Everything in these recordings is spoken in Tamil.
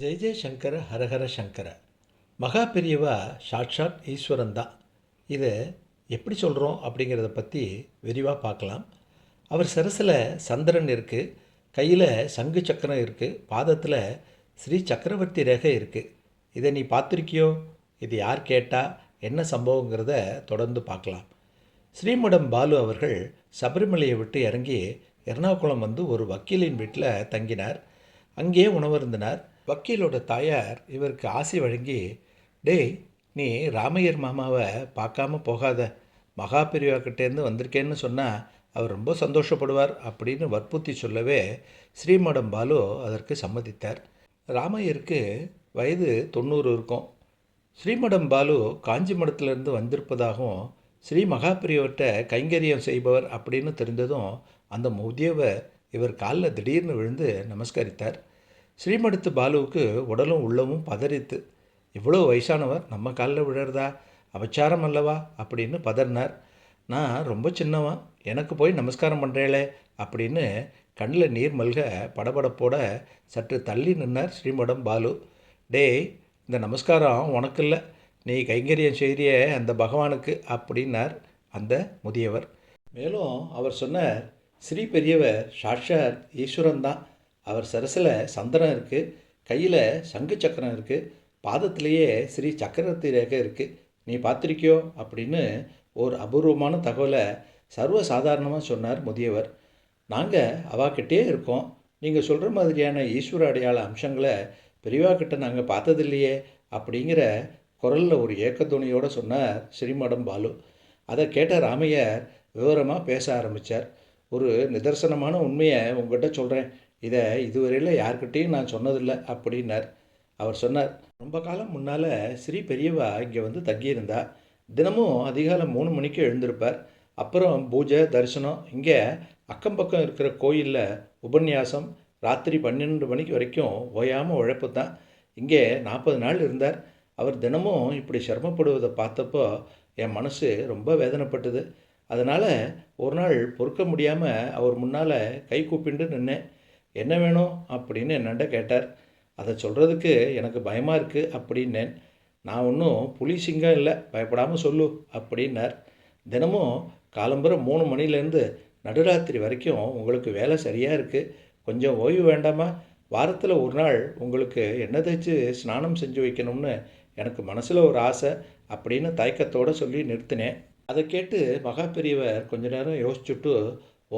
ஜெய ஜெயசங்கர ஹரஹர சங்கர. மகா பெரியவா சாட்சாத் ஈஸ்வரன் தான். இதை எப்படி சொல்கிறோம் அப்படிங்கிறத பற்றி விரிவாக பார்க்கலாம். அவர் சரசில் சந்திரன் இருக்குது கையில் சங்கு சக்கரம் இருக்குது பாதத்தில் ஸ்ரீ சக்கரவர்த்தி ரேகை இருக்குது இதை நீ பார்த்துருக்கியோ? இது யார் கேட்டால் என்ன சம்பவங்கிறத தொடர்ந்து பார்க்கலாம். ஸ்ரீமடம் பாலு அவர்கள் சபரிமலையை விட்டு இறங்கி எர்ணாகுளம் வந்து ஒரு வக்கீலின் வீட்டில் தங்கினார். அங்கேயே உணவருந்தினார். வக்கீலோட தாயார் இவருக்கு ஆசை வழங்கி டேய் நீ ராமையர் மாமாவை பார்க்காம போகாத. மகா பெரியவாக்கிட்டேருந்து வந்திருக்கேன்னு சொன்னால் அவர் ரொம்ப சந்தோஷப்படுவார் அப்படின்னு வற்புறுத்தி சொல்லவே ஸ்ரீமடம் பாலு அதற்கு சம்மதித்தார். ராமையருக்கு வயது தொண்ணூறு இருக்கும். ஸ்ரீமடம் பாலு காஞ்சி மடத்திலிருந்து வந்திருப்பதாகவும் ஸ்ரீ மகாபிரியவர்கிட்ட கைங்கரியம் செய்பவர் அப்படின்னு தெரிந்ததும் அந்த முதியவர் இவர் காலில் திடீர்னு விழுந்து நமஸ்கரித்தார். ஸ்ரீமடத்து பாலுவுக்கு உடலும் உள்ளமும் பதறித்து இவ்வளோ வயசானவர் நம்ம காலில் விழுறதா? அபச்சாரம் அல்லவா? அப்படின்னு பதறினார். நான் ரொம்ப சின்னவன். எனக்கு போய் நமஸ்காரம் பண்ணுறேளே அப்படின்னு கண்ணில் நீர் மல்க படபடப்போட சற்று தள்ளி நின்னார் ஸ்ரீமடம் பாலு. டேய் இந்த நமஸ்காரம் உனக்கு இல்லை நீ கைங்கரியம் செய்கிறிய அந்த பகவானுக்கு அப்படின்னார் அந்த முதியவர். மேலும் அவர் சொன்னார் ஸ்ரீ பெரியவர் சாட்சாத் ஈஸ்வரன் தான் அவர் சரசில் சந்திரன் இருக்குது கையில் சங்கு சக்கரம் இருக்குது பாதத்திலேயே ஸ்ரீ சக்கரவர்த்தி ரேகை இருக்குது நீ பார்த்துருக்கியோ? அப்படின்னு ஒரு அபூர்வமான தகவலை சர்வ சாதாரணமாக சொன்னார் முதியவர். நாங்கள் அவாக்கிட்டே இருக்கோம். நீங்கள் சொல்கிற மாதிரியான ஈஸ்வர அடையாள அம்சங்களை பெரியவாக்கிட்ட நாங்கள் பார்த்ததில்லையே அப்படிங்கிற குரலில் ஒரு ஏக்கத்துணியோடு சொன்னார் ஸ்ரீமடம் பாலு. அதை கேட்ட ராமையர் விவரமாக பேச ஆரம்பித்தார் ஒரு நிதர்சனமான உண்மையை உங்கள்கிட்ட சொல்கிறேன் இதை இதுவரையில் யார்கிட்டேயும் நான் சொன்னதில்லை அப்படின்னார். அவர் சொன்னார் ரொம்ப காலம் முன்னால் ஸ்ரீ பெரியவா இங்கே வந்து தங்கியிருந்தா. தினமும் அதிகாலம் மூணு மணிக்கு எழுந்திருப்பார். அப்புறம் பூஜை தரிசனம் இங்கே அக்கம் பக்கம் இருக்கிற கோயிலில் உபன்யாசம் ராத்திரி பன்னெண்டு மணிக்கு வரைக்கும் ஓயாமல் உழைப்பு தான் இங்கே நாற்பது நாள் இருந்தார். அவர் தினமும் இப்படி சிரமப்படுவதை பார்த்தப்போ என் மனசு ரொம்ப வேதனைப்பட்டது. அதனால் ஒரு நாள் பொறுக்க முடியாமல் அவர் முன்னால் கை கூப்பிண்டு நின்னேன். என்ன வேணும் அப்படின்னு என்னண்ட கேட்டார். அதை சொல்கிறதுக்கு எனக்கு பயமாக இருக்குது அப்படின்னேன். நான் ஒன்றும் புலி சிங்கம் இல்லை பயப்படாமல் சொல்லு அப்படின்னார். தினமும் காலம்புற மூணு மணிலேருந்து நடுராத்திரி வரைக்கும் உங்களுக்கு வேலை சரியாக இருக்குது கொஞ்சம் ஓய்வு வேண்டாமா? வாரத்தில் ஒரு நாள் உங்களுக்கு என்ன தேய்ச்சி ஸ்நானம் செஞ்சு வைக்கணும்னு எனக்கு மனசில் ஒரு ஆசை அப்படின்னு தயக்கத்தோடு சொல்லி நிறுத்தினேன். அதை கேட்டு மகா பெரியவர் கொஞ்ச நேரம் யோசிச்சுட்டு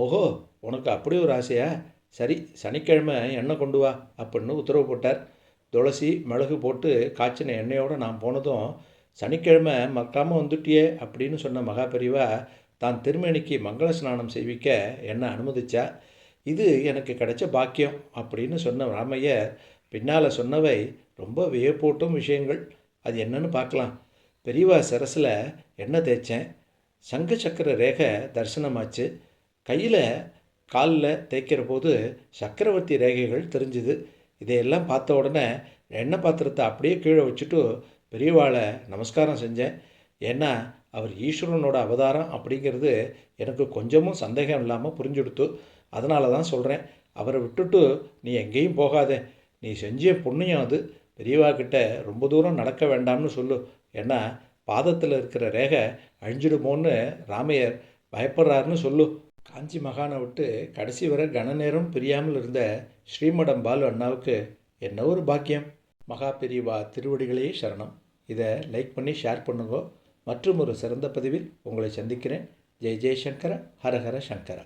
ஓஹோ உனக்கு அப்படி ஒரு ஆசையா? சரி சனிக்கிழமை எண்ணெய் கொண்டு வா அப்படின்னு உத்தரவு போட்டார். துளசி மிளகு போட்டு காய்ச்சின எண்ணெயோடு நான் போனதும் சனிக்கிழமை மக்காமல் வந்துட்டியே அப்படின்னு சொன்ன மகாபெரிவா தான் திருமணிக்கு மங்கள ஸ்நானம் செய்விக்க என்னை அனுமதிச்சா. இது எனக்கு கிடைச்ச பாக்கியம் அப்படின்னு சொன்ன ராமையர் பின்னால் சொன்னவை ரொம்ப வியப்பூட்டும் விஷயங்கள். அது என்னன்னு பார்க்கலாம். பெரியவா சரஸில் எண்ணெய் தேய்ச்சேன். சங்க சக்கர ரேகை தரிசனமாச்சு. கையில் காலில் தேய்க்கிற போது சக்கரவர்த்தி ரேகைகள் தெரிஞ்சுது. இதையெல்லாம் பார்த்த உடனே எண்ணெய் பாத்திரத்தை அப்படியே கீழே வச்சுட்டு பெரியவாளை நமஸ்காரம் செஞ்சேன். ஏன்னா அவர் ஈஸ்வரனோட அவதாரம் அப்படிங்கிறது எனக்கு கொஞ்சமும் சந்தேகம் இல்லாமல் புரிஞ்சுடுத்து அதனால தான் சொல்கிறேன் அவரை விட்டுட்டு நீ எங்கேயும் போகாதே. நீ செஞ்ச புண்ணியம் அது. பெரியவா கிட்ட ரொம்ப தூரம் நடக்க வேண்டாம்னு சொல்லு. ஏன்னா பாதத்தில் இருக்கிற ரேகை அழிஞ்சிடுமோன்னு ராமையர் பயப்படுறாருன்னு சொல்லு. காஞ்சி மகானை விட்டு கடைசி வரை கன நேரம் பிரியாமல் இருந்த ஸ்ரீமடம் பாலு அண்ணாவுக்கு என்ன ஒரு பாக்கியம்? மகா பிரிவா திருவடிகளே சரணம். இதை லைக் பண்ணி ஷேர் பண்ணுங்க. மற்றும் ஒரு சிறந்த பதிவில் உங்களை சந்திக்கிறேன். ஜெய் ஜெய்சங்கர ஹரஹர சங்கர.